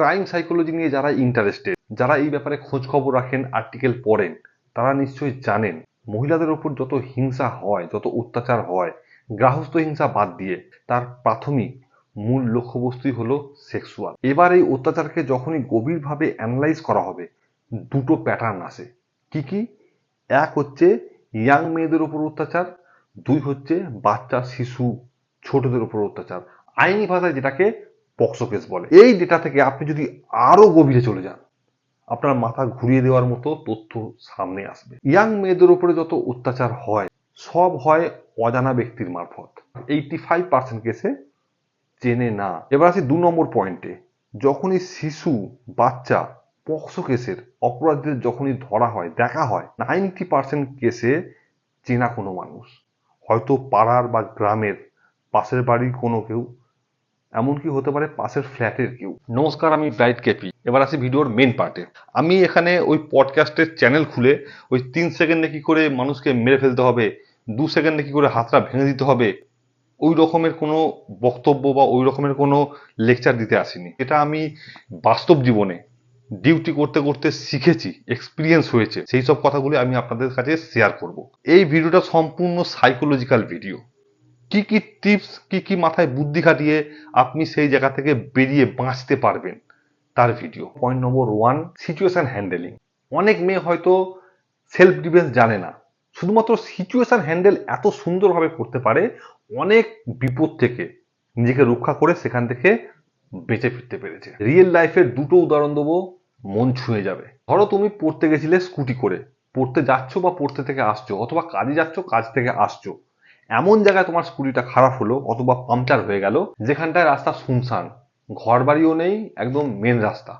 Crime psychology নিয়ে যারা interested যারা এই ব্যাপারে খোঁজ খবর রাখেন আর্টিকেল পড়েন, তারা নিশ্চয়ই জানেন, মহিলাদের ওপর যত হিংসা হয়, যত অত্যাচার হয়, গ্রাহস্থ হিংসা বাদ দিয়ে, তার প্রাথমিক মূল লক্ষ্যবস্তুই হলো সেক্সুয়াল এবার এই অত্যাচারকে যখনই গভীরভাবে অ্যানালাইজ করা হবে, দুটো প্যাটার্ন আসে। কি কি? এক হচ্ছে ইয়াং মেয়েদের উপর অত্যাচার, দুই হচ্ছে বাচ্চা, শিশু, ছোটদের উপর অত্যাচার। আইনি ভাষায় যেটাকে পক্সো কেস বলে। এই ডেটা থেকে আপনি যদি আরও গভীরে চলে যান, আপনার মাথা ঘুরিয়ে দেওয়ার মতো তথ্য সামনে আসবে। ইয়াং মেয়েদের উপরে যত অত্যাচার হয়, সব হয় অজানা ব্যক্তির মারফত। এইটি ফাইভ পার্সেন্ট কেসে চেনে না। এবার আসি দু নম্বর পয়েন্টে যখনই শিশু, বাচ্চা পক্সো কেসের অপরাধীদের যখনই ধরা হয়, দেখা হয় নাইনটি পার্সেন্ট কেসে চেনা কোনো মানুষ। হয়তো পাড়ার বা গ্রামের পাশের বাড়ির কোনো কেউ এমনকি হতে পারে পাশের ফ্ল্যাটের কেউ। নমস্কার, আমি ব্রাইট কেপি। এবার আসি ভিডিওর মেন পার্টে আমি এখানে ওই পডকাস্টের চ্যানেল খুলে ওই তিন সেকেন্ডে কি করে মানুষকে মেরে ফেলতে হবে, দু সেকেন্ডে কি করে হাতটা ভেঙে দিতে হবে, ওই রকমের কোনো বক্তব্য বা ওই রকমের কোনো লেকচার দিতে আসিনি। এটা আমি বাস্তব জীবনে ডিউটি করতে করতে শিখেছি এক্সপিরিয়েন্স হয়েছে। সেই সব কথাগুলি আমি আপনাদের কাছে শেয়ার করব। এই ভিডিওটা সম্পূর্ণ সাইকোলজিক্যাল ভিডিও কি কি টিপস কি কি মাথায় বুদ্ধি খাটিয়ে আপনি সেই জায়গা থেকে বেরিয়ে বাঁচতে পারবেন তার video point number one situation handling অনেক মেয়ে হয়তো সেলফ ডিফেন্স জানে না। শুধুমাত্র সিচুয়েশন হ্যান্ডেল এত সুন্দরভাবে করতে পারে, অনেক বিপদ থেকে নিজেকে রক্ষা করে সেখান থেকে বেঁচে ফিরতে পেরেছে। রিয়েল লাইফের দুটো উদাহরণ দেবো, মন ছুঁয়ে যাবে। ধরো তুমি পড়তে গেছিলে স্কুটি করে, পড়তে যাচ্ছ বা পড়তে থেকে আসছো, অথবা কাজে যাচ্ছ, কাজ থেকে আসছো। এমন জায়গায় তোমার স্কুটিটা খারাপ হলো, অথবা পাংচার হয়ে গেল, যেখানটায় রাস্তা শুনশান। ঘর বাড়িও নেই, একদম মেন রাস্তা।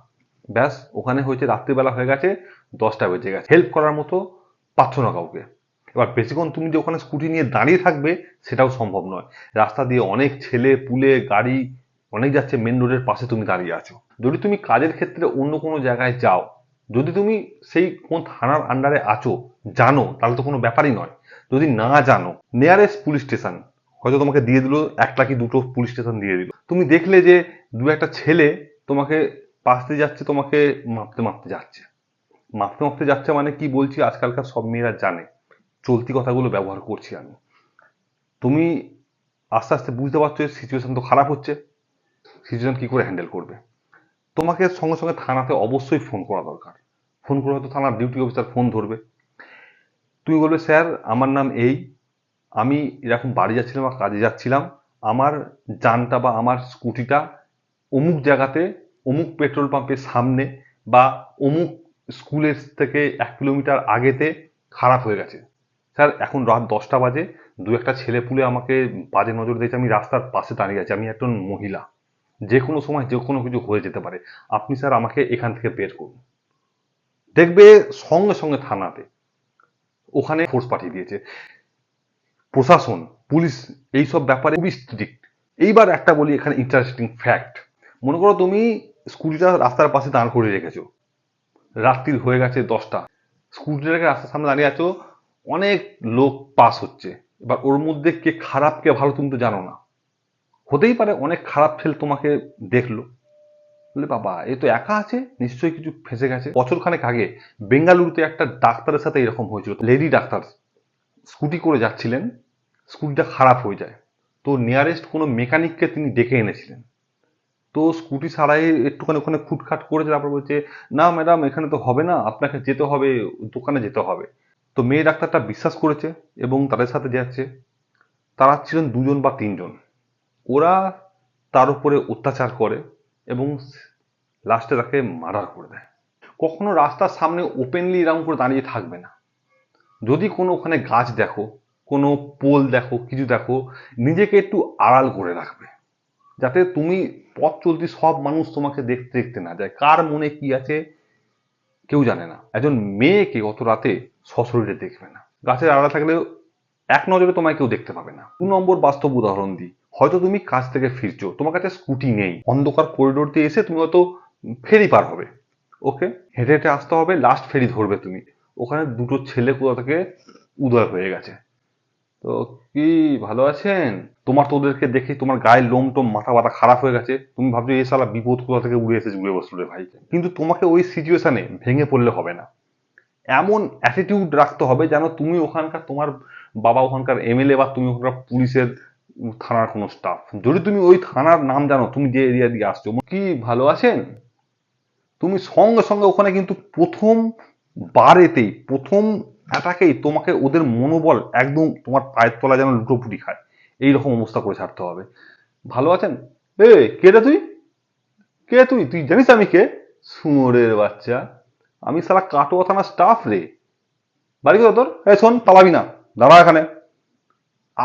ব্যাস, ওখানে হয়েছে রাত্রিবেলা হয়ে গেছে, দশটা বেজে গেছে। হেল্প করার মতো পাচ্ছ না কাউকে। এবার বেশিক্ষণ তুমি যে ওখানে স্কুটি নিয়ে দাঁড়িয়ে থাকবে, সেটাও সম্ভব নয়। রাস্তা দিয়ে অনেক ছেলে, পুলে, গাড়ি, অনেক যাচ্ছে মেন রোডের পাশে তুমি দাঁড়িয়ে আছো। যদি তুমি কাজের ক্ষেত্রে অন্য কোনো জায়গায় যাও, যদি তুমি সেই কোন থানার আন্ডারে আছো, জানো, তাহলে তো কোনো ব্যাপারই নয়। যদি না জানো নিয়ারেস্ট পুলিশ স্টেশন হয়তো তোমাকে দিয়ে দিল একটা কি দুটো পুলিশ স্টেশন দিয়ে দিল। তুমি দেখলে যে দু একটা ছেলে তোমাকে পাশ দিয়ে যাচ্ছে, তোমাকে মাপতে মাপতে যাচ্ছে। মাপতে মাপতে যাচ্ছে মানে কি বলছি, আজকালকার সব মেয়েরা জানে। চলতি কথাগুলো ব্যবহার করছি আমি। তুমি আস্তে আস্তে বুঝতে পারছ সিচুয়েশন তো খারাপ হচ্ছে। সিচুয়েশন কি করে হ্যান্ডেল করবে? তোমাকে সঙ্গে সঙ্গে থানাতে অবশ্যই ফোন করা দরকার। ফোন করে হয়তো থানার ডিউটি অফিসার ফোন ধরবে। তুমি বলবে, স্যার, আমার নাম এই। আমি এরকম বাড়ি যাচ্ছিলাম বা কাজে যাচ্ছিলাম। আমার যানটা বা আমার স্কুটিটা অমুক জায়গাতে, অমুক পেট্রোল পাম্পের সামনে বা অমুক স্কুলের থেকে এক কিলোমিটার আগেতে খারাপ হয়ে গেছে। স্যার, এখন রাত দশটা বাজে। দু একটা ছেলে পুলে আমাকে বাজে নজর দিয়েছে। আমি রাস্তার পাশে দাঁড়িয়ে আছি। আমি একজন মহিলা। যে কোনো সময় যে কোনো কিছু হয়ে যেতে পারে। আপনি, স্যার, আমাকে এখান থেকে বের করুন। দেখবে সঙ্গে সঙ্গে থানাতে। ওখানে ফোর্স পাঠিয়ে দিয়েছে। প্রশাসন, পুলিশ এইসব ব্যাপারে খুবই স্ট্রিক্ট এইবার একটা বলি এখানে ইন্টারেস্টিং ফ্যাক্ট মনে করো তুমি স্কুটিটা রাস্তার পাশে দাঁড় করে রেখেছো। রাত্রির হয়ে গেছে দশটা। স্কুটিটাকে রাস্তার সামনে দাঁড়িয়ে আছো, অনেক লোক পাস হচ্ছে। এবার ওর মধ্যে কে খারাপ, কে ভালো তুমি তো জানো না। হতেই পারে অনেক খারাপ ছেলে তোমাকে দেখল। বলে, বাবা, এ তো একা আছে? নিশ্চয়ই কিছু ফেসে গেছে। বছরখানেক আগে বেঙ্গালুরুতে একটা ডাক্তারের সাথে এরকম হয়েছিল। লেডি ডাক্তার স্কুটি করে যাচ্ছিলেন, স্কুটিটা খারাপ হয়ে যায়। তো নিয়ারেস্ট কোনো মেকানিককে তিনি ডেকে এনেছিলেন। তো স্কুটি ছাড়াই একটুখানি ওখানে খুটখাট করেছে, তারপর বলছে, না ম্যাডাম, এখানে তো হবে না, আপনাকে যেতে হবে, দোকানে যেতে হবে। তো মেয়ে ডাক্তারটা বিশ্বাস করেছে এবং তাদের সাথে যাচ্ছে। তারা ছিলেন দুজন বা তিনজন। ওরা তার উপরে অত্যাচার করে এবং লাস্টে তাকে মার্ডার করে দেয়। কখনো রাস্তার সামনে ওপেনলি এরকম করে দাঁড়িয়ে থাকবে না। যদি কোনো ওখানে গাছ দেখো, কোনো পোল দেখো, কিছু দেখো, নিজেকে একটু আড়াল করে রাখবে। যাতে তুমি পথ চলতি সব মানুষ তোমাকে দেখতে দেখতে না যায়। কার মনে কি আছে কেউ জানে না। একজন মেয়েকে অত রাতে সশরীরে দেখবে না। গাছের আড়ালে থাকলে এক নজরে তোমায় কেউ দেখতে পাবে না। দু নম্বর বাস্তব উদাহরণ দিই। হয়তো তুমি কাজ থেকে ফিরছো, তোমার কাছে স্কুটি নেই, অন্ধকার করিডোর দিয়ে এসে তুমি হয়তো ফেরি পার হবে। ওকে হেঁটে হেঁটে আসতে হবে লাস্ট ফেরি ধরবে তুমি। ওখানে দুটো ছেলে কোথা থেকে উদয় হয়ে গেছে। তো কি, ভালো আছেন? তোমার তো ওদেরকে দেখে তোমার গায়ের লোম টোম, মাথা বাতা খারাপ হয়ে গেছে। তুমি ভাবছ এই সালা বিপদ কোথা থেকে উড়ে এসে জুড়ে বসল রে ভাই? কিন্তু তোমাকে ওই সিচুয়েশনে ভেঙে পড়লে হবে না। এমন অ্যাটিটিউড রাখতে হবে যেন তুমি ওখানকার তোমার বাবা, ওখানকার এমএলএ বা তুমি ওখানকার পুলিশের থানার কোনো স্টাফ যদি তুমি ওই থানার নাম জানো, তুমি যে এরিয়া দিয়ে আসছো কি ভালো আছেন? তুমি সঙ্গে সঙ্গে ওখানে কিন্তু প্রথম বারেতেই, প্রথম অ্যাটাকেই তোমাকে ওদের মনোবল একদম তোমার পায়ের তলা যেন লুটোপুটি খায়। এইরকম অবস্থা করে ছাড়তে হবে। ভালো আছেন? এ, কে রে তুই? কে তুই? তুই জানিস আমি কে? সুমরের বাচ্চা। আমি সালা কাটোয়া থানার স্টাফ রে। বাড়ি কোথা তোর? এ, শোন, পালাবি না। দাঁড়া এখানে।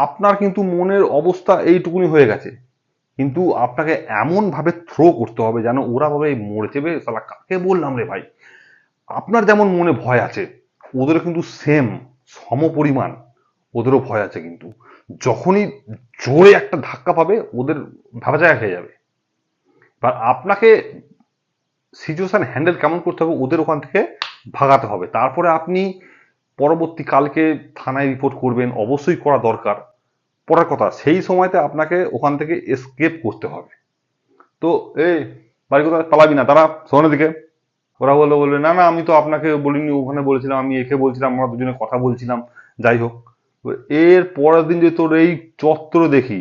আপনার কিন্তু মনের অবস্থা এইটুকুনি হয়ে গেছে। কিন্তু আপনাকে এমন ভাবে থ্রো করতে হবে যেন ওরা ভাবে মরে যাবে। সালা কাকে বললাম রে ভাই? আপনার যেমন মনে ভয় আছে ওদের কিন্তু সেম সম পরিমাণ ওদেরও ভয় আছে কিন্তু। যখনই জোরে একটা ধাক্কা পাবে, ওদের ভাবা জায়গা খেয়ে যাবে। এবার আপনাকে সিচুয়েশন হ্যান্ডেল কেমন করতে হবে, ওদের ওখান থেকে ভাগাতে হবে। তারপরে আপনি পরবর্তী কালকে থানায় রিপোর্ট করবেন, অবশ্যই করা দরকার। পড়ার কথা, সেই সময়তে আপনাকে ওখান থেকে এসকেপ করতে হবে। তো এই বাড়ি কোথায় পালাবি না তারা শোনের দিকে ওরা বলল বলবে না না, আমি তো আপনাকে বলিনি, ওখানে বলেছিলাম, আমি একে বলছিলাম, আমরা দুজনে কথা বলছিলাম, যাই হোক। এর পরের দিন যে তোর এই চত্বর দেখি,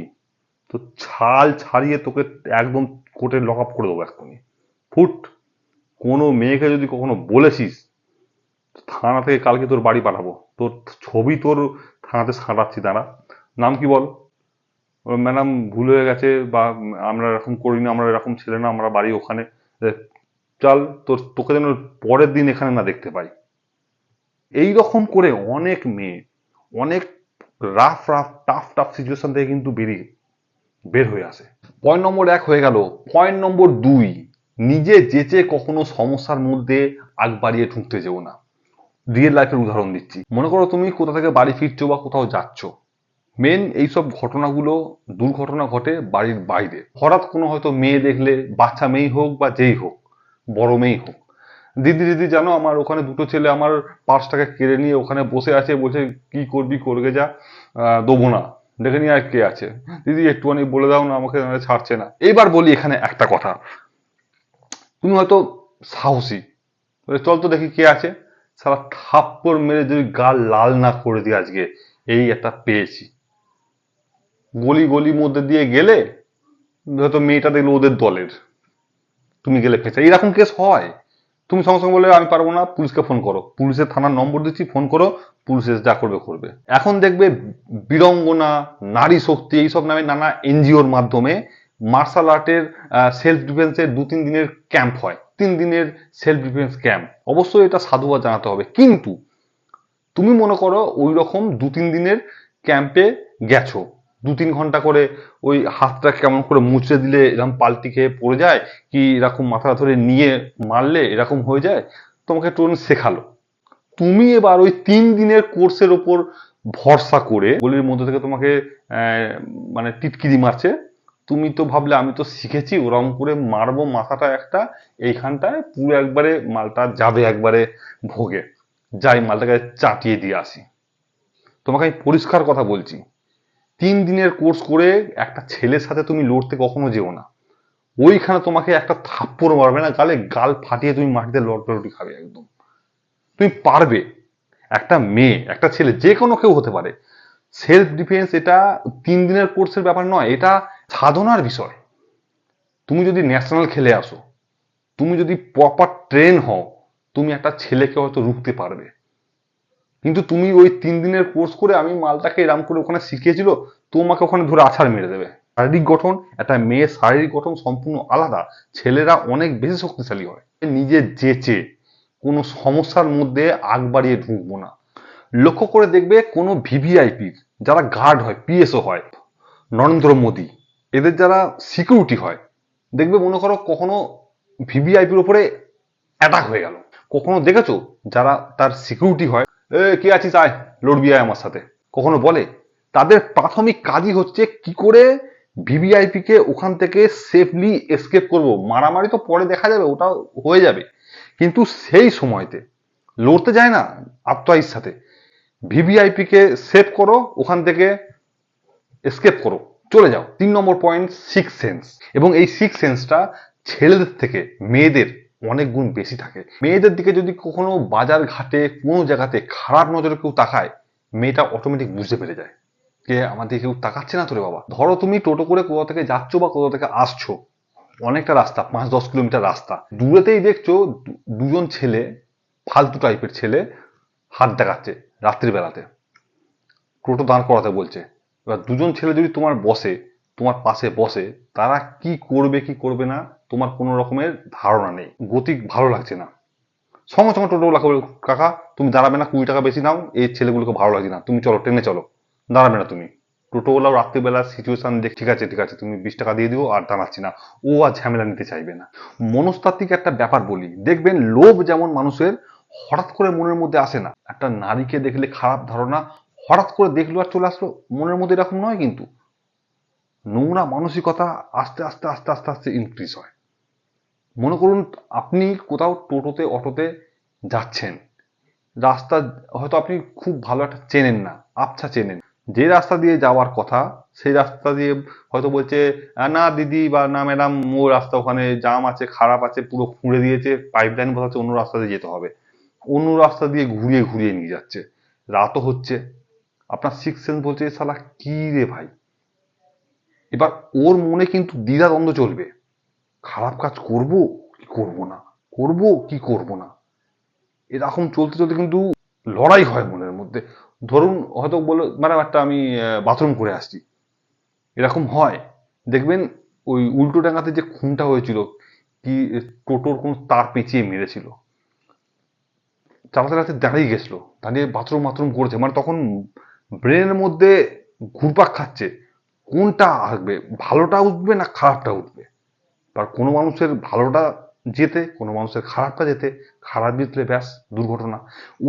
তো ছাল ছাড়িয়ে তোকে একদম কোর্টে লক আপ করে দেবো এক্ষুনি। ফুট, কোনো মেয়েকে যদি কখনো বলেছিস থানা থেকে কালকে তোর বাড়ি পাঠাবো। তোর ছবি তোর থানাতে সাঁটাচ্ছি, দাঁড়া। নাম কি বল? ম্যাডাম ভুল হয়ে গেছে বা আমরা এরকম করি না আমরা এরকম ছিল না, আমরা বাড়ি ওখানে। চল, তোর, তোকে যেন পরের দিন এখানে না দেখতে পাই। এই রকম করে অনেক মেয়ে, অনেক rough rough, tough tough situation থেকে কিন্তু বেরিয়ে, বের হয়ে আসে। পয়েন্ট নম্বর এক হয়ে গেল। পয়েন্ট নম্বর দুই, নিজে যেচে কখনো সমস্যার মধ্যে আগ বাড়িয়ে ঢুকতে যেও না। রিয়েল লাইফের উদাহরণ দিচ্ছি। মনে করো তুমি কোথা থেকে বাড়ি ফিরছো বা কোথাও যাচ্ছ। মেন এইসব ঘটনাগুলো, দুর্ঘটনা ঘটে বাড়ির বাইরে। হঠাৎ কোনো হয়তো মেয়ে দেখলে, বাচ্চা মেয়েই হোক বা যেই হোক, বড় মেয়েই হোক। দিদি দিদি, জানো আমার ওখানে দুটো ছেলে আমার পার্সটাকে কেড়ে নিয়ে ওখানে বসে আছে, বলছে, কি করবি করবে যা দেবো না। দেখে নিয়ে আর কে আছে। দিদি, একটুখানি বলে দাও না, আমাকে ছাড়ছে না। এবার বলি এখানে একটা কথা। তুমি হয়তো সাহসী। চল তো দেখি কে আছে। সারা থাপ্পড় মেরে যদি গাল লাল না করে দিই আজকে, এই একটা পেয়েছি। গলি গলির মধ্যে দিয়ে গেলে হয়তো মেয়েটা দেখল ওদের দলের। তুমি গেলে ফেঁচে এরকম কেস হয়। তুমি সঙ্গে সঙ্গে বলে আমি পারব না, পুলিশকে ফোন করো। পুলিশের থানার নম্বর দিচ্ছি ফোন করো, পুলিশ যা করবে করবে। এখন দেখবে বীরঙ্গনা, নারী শক্তি, এইসব নামে নানা এনজিওর মাধ্যমে মার্শাল আর্টের সেলফ ডিফেন্সের দু তিন দিনের ক্যাম্প হয়। তিন দিনের সেলফ ডিফেন্স ক্যাম্প অবশ্যই এটা সাধুবাদ জানাতে হবে। কিন্তু তুমি মনে করো ওই রকম দু তিন দিনের ক্যাম্পে গেছো। দু তিন ঘণ্টা করে ওই হাতটা কেমন করে মুচড়ে দিলে এরকম পাল্টি খেয়ে পড়ে যায় কি এরকম মাথা ধরে নিয়ে মারলে এরকম হয়ে যায়? তোমাকে একটু শেখালো। তুমি এবার ওই তিন দিনের কোর্সের ওপর ভরসা করে গলির মধ্যে থেকে তোমাকে মানে টিটকিরি মারছে। তুমি তো ভাবলে আমি তো শিখেছি, ওরম করে মারবো মাথাটা একটা, এইখানটায় পুরো একবারে মালটা যাবে একবারে ভোগে। যাই, মালটাকে চাটিয়ে দিয়ে আসি। তোমাকে আমি পরিষ্কার কথা বলছি, তিন দিনের কোর্স করে একটা ছেলের সাথে তুমি লড়তে কখনো যেও না। ওইখানে তোমাকে একটা থাপ্পড় মারবে না, গালে গাল ফাটিয়ে তুমি মাটিতে লড়তে খাবে একদম। তুমি পারবে। একটা মেয়ে, একটা ছেলে, যে কোনো কেউ হতে পারে। সেলফ ডিফেন্স এটা তিন দিনের কোর্সের ব্যাপার নয়, এটা সাধনার বিষয়। তুমি যদি ন্যাশনাল খেলে আসো, তুমি যদি প্রপার ট্রেন হও, তুমি একটা ছেলেকে হয়তো রুখতে পারবে। কিন্তু তুমি ওই তিন দিনের কোর্স করে আমি মালটাকে এরাম করে ওখানে শিখিয়েছিল, তোমাকে ওখানে ধরে আছাড় মেরে দেবে। শারীরিক গঠন, একটা মেয়ের শারীরিক গঠন সম্পূর্ণ আলাদা। ছেলেরা অনেক বেশি শক্তিশালী হয়। নিজে যেচে, কোনো সমস্যার মধ্যে আগ বাড়িয়ে ঢুকবো না। লক্ষ্য করে দেখবে কোনো ভিভিআইপির যারা গার্ড হয় পিএসও হয়, নরেন্দ্র মোদী। এদের যারা সিকিউরিটি হয়, দেখবে মনে করো কখনো ভিভিআইপির উপরে অ্যাটাক হয়ে গেল। কখনো দেখেছ যারা তার সিকিউরিটি হয়, এ, কি আছিস আয় লড়বি আয় আমার সাথে। কখনো বলে, তাদের প্রাথমিক কাজই হচ্ছে কি করে ভিভিআইপি কে ওখান থেকে সেফলি এসকেপ করব। মারামারি তো পরে দেখা যাবে ওটা হয়ে যাবে। কিন্তু সেই সময়তে লড়তে যায় না আত্মাইয়ের সাথে। ভিভিআইপি কে সেভ করো, ওখান থেকে এসকেপ করো। চলে যাও। তিন নম্বর পয়েন্ট সিক্স সেন্স এবং এই সিক্স সেন্সটা ছেলেদের থেকে মেয়েদের অনেক গুণ বেশি থাকে। মেয়েদের দিকে যদি কখনো বাজার ঘাটে, কোনো জায়গাতে খারাপ নজরে কেউ তাকায়, মেয়েটা অটোমেটিক বুঝতে পেরে যায়। যে আমার দিকে কেউ তাকাচ্ছে না তোরে বাবা? ধরো তুমি টোটো করে কোথাও থেকে যাচ্ছ বা কোথাও থেকে আসছো। অনেকটা রাস্তা, পাঁচ দশ কিলোমিটার রাস্তা। দূরেতেই দেখছ দুজন ছেলে, ফালতু টাইপের ছেলে, হাত দেখাচ্ছে রাত্রিবেলাতে। টোটো দাঁড় করাতে বলছে। এবার দুজন ছেলে যদি তোমার বসে, তোমার পাশে বসে, তারা কি করবে কি করবে না, তোমার কোনো রকমের ধারণা নেই। গতি ভালো লাগছে না। সঙ্গে সঙ্গে টোটোওয়ালাকে বলে কাকা, তুমি দাঁড়াবে না, কুড়ি টাকা বেশি নাও, এই ছেলেগুলোকে ভালো লাগছে না। তুমি চলো, ট্রেনে চলো। দাঁড়াবে না তুমি। টোটোওয়ালাও রাত্রিবেলা সিচুয়েশন দেখ, ঠিক আছে ঠিক আছে, তুমি বিশ টাকা দিয়ে দিও, আর দাঁড়াচ্ছি না। ও আর ঝামেলা নিতে চাইবে না। মনস্তাত্ত্বিক একটা ব্যাপার বলি। দেখবেন, লোভ যেমন মানুষের, হঠাৎ করে মনের মধ্যে আসে না। একটা নারীকে দেখলে খারাপ ধারণা হঠাৎ করে দেখল আর চলে আসলো, মনের মধ্যে এরকম নয় কিন্তু। নোংরা মানসিকতা আস্তে আস্তে আস্তে আস্তে আস্তে ইনক্রিজ হয়। মনে করুন আপনি কোথাও টোটোতে, অটোতে যাচ্ছেন। রাস্তা হয়তো আপনি খুব ভালো একটা চেনেন না, আবছা চেনেন। যে রাস্তা দিয়ে যাওয়ার কথা, সেই রাস্তা দিয়ে হয়তো বলছে না দিদি বা না ম্যাডাম, ও রাস্তা ওখানে জাম আছে, খারাপ আছে, পুরো খুঁড়ে দিয়েছে পাইপ লাইন বসাচ্ছে অন্য রাস্তা দিয়ে যেতে হবে। অন্য রাস্তা দিয়ে ঘুরিয়ে ঘুরিয়ে নিয়ে যাচ্ছে। রাতও হচ্ছে আপনার সিক্স সেন্স বলছে "এ শালা, কি রে ভাই? এবার ওর মনে কিন্তু দ্বিধাদ্বন্দ্ব চলবে। খারাপ কাজ করব? কি করব না? করব? কি করব না? এরকম চলতে চলতে কিন্তু লড়াই হয় মনের মধ্যে। ধরুন, হয়তো বলো, ম্যাডাম, একটা আমি বাথরুম করে আসছি। এরকম হয়। দেখবেন ওই উল্টো ডাঙ্গাতে যে খুনটা হয়েছিল, কি, টোটোর কোন তার পেঁচিয়ে মেরেছিল। চালাতে চালাতে দাঁড়িয়ে গেছিল। দাঁড়িয়ে বাথরুম বাথরুম করেছে। মানে তখন ব্রেনের মধ্যে ঘুরপাক খাচ্ছে। কোনটা আসবে? ভালোটা উঠবে না খারাপটা উঠবে? আর কোনো মানুষের ভালোটা যেতে, কোনো মানুষের খারাপটা যেতে, খারাপ জিতলে ব্যাস দুর্ঘটনা।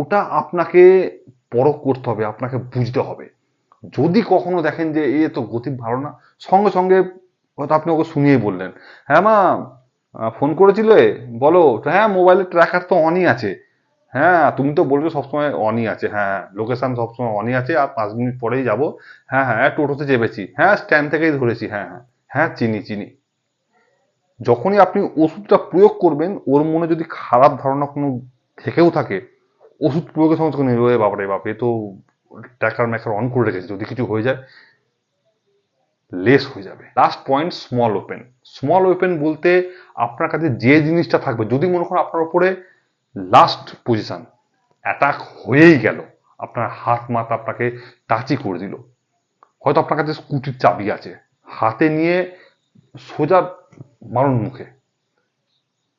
ওটা আপনাকে পরখ করতে হবে, আপনাকে বুঝতে হবে। যদি কখনো দেখেন যে এ তো গতি ভালো না, সঙ্গে সঙ্গে হয়তো আপনি ওকে শুনিয়েই বললেন। হ্যাঁ মা ফোন করেছিলে? বলো। হ্যাঁ মোবাইলের ট্র্যাকার তো অনই আছে। হ্যাঁ তুমি তো বলছো সবসময় অনই আছে হ্যাঁ। লোকেশন সবসময় অনই আছে, আর পাঁচ মিনিট পরেই যাব। হ্যাঁ হ্যাঁ টোটোতে চেপেছি। হ্যাঁ স্ট্যান্ড থেকেই ধরেছি হ্যাঁ হ্যাঁ। হ্যাঁ চিনি চিনি। যখনই আপনি ওষুধটা প্রয়োগ করবেন, ওর মনে যদি খারাপ ধারণা কোনো থেকেও থাকে, ওষুধ প্রয়োগের সঙ্গে সঙ্গে নিয়ে বাবারে বাপ, এ তো ট্র্যাকার ম্যাকার অন করে রেখেছে। যদি কিছু হয়ে যায়, লেস হয়ে যাবে। Last point small open small open বলতে আপনার কাছে যে জিনিসটা থাকবে, যদি মনে করেন আপনার উপরে লাস্ট পজিশন অ্যাটাক হয়েই গেল। আপনার হাত মাথা আপনাকে টাচই করে দিল। হয়তো আপনার কাছে স্কুটির চাবি আছে। হাতে নিয়ে সোজা মারুন মুখে।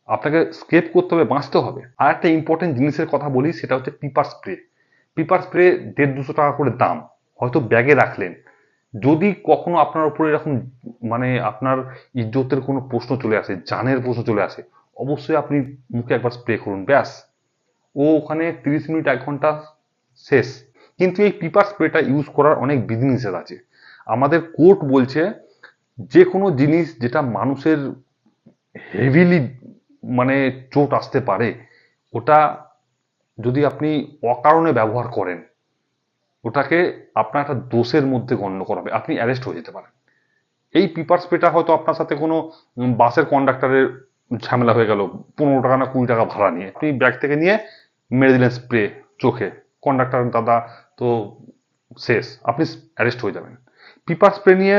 আপনাকে স্কেপ করতে হবে, বাঁচতে হবে। আর একটা ইম্পর্টেন্ট জিনিসের কথা বলি, সেটা হচ্ছে পিপার স্প্রে পিপার স্প্রে দেড় দুশো টাকা করে দাম। হয়তো ব্যাগে রাখলেন। যদি কখনো আপনার উপরে এরকম মানে আপনার ইজ্জতের কোনো প্রশ্ন চলে আসে, জানের প্রশ্ন চলে আসে অবশ্যই আপনি মুখে একবার স্প্রে করুন, ব্যাস। ও ওখানে তিরিশ মিনিট, এক ঘণ্টা শেষ। কিন্তু এই পিপার স্প্রেটা ইউজ করার অনেক বিধিনিষেধ আছে। আমাদের কোর্ট বলছে যে কোনো জিনিস যেটা মানুষের হেভিলি মানে চোট আসতে পারে, ওটা যদি আপনি অকারণে ব্যবহার করেন, ওটাকে আপনার একটা দোষের মধ্যে গণ্য করা হবে আপনি অ্যারেস্ট হয়ে যেতে পারেন। এই পিপার স্প্রেটা হয়তো আপনার সাথে কোনো বাসের কন্ডাক্টরের ঝামেলা হয়ে গেল, পনেরো টাকা না কুড়ি টাকা ভাড়া নিয়ে। আপনি ব্যাগ থেকে নিয়ে মেরে দিলেন স্প্রে চোখে। কন্ডাক্টর দাদা তো শেষ, আপনি অ্যারেস্ট হয়ে যাবেন। পিপার স্প্রে নিয়ে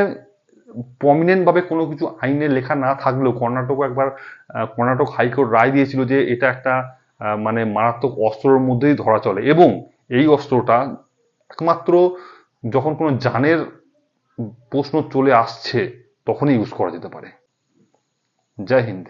প্রমিনেন্ট ভাবে কোনো কিছু আইনে লেখা না থাকলেও কর্ণাটক একবার কর্ণাটক হাইকোর্ট রায় দিয়েছিল যে এটা একটা মানে মারাত্মক অস্ত্রের মধ্যেই ধরা চলে। এবং এই অস্ত্রটা একমাত্র যখন কোনো জানের প্রশ্ন চলে আসছে, তখনই ইউজ করা যেতে পারে। জয় হিন্দ।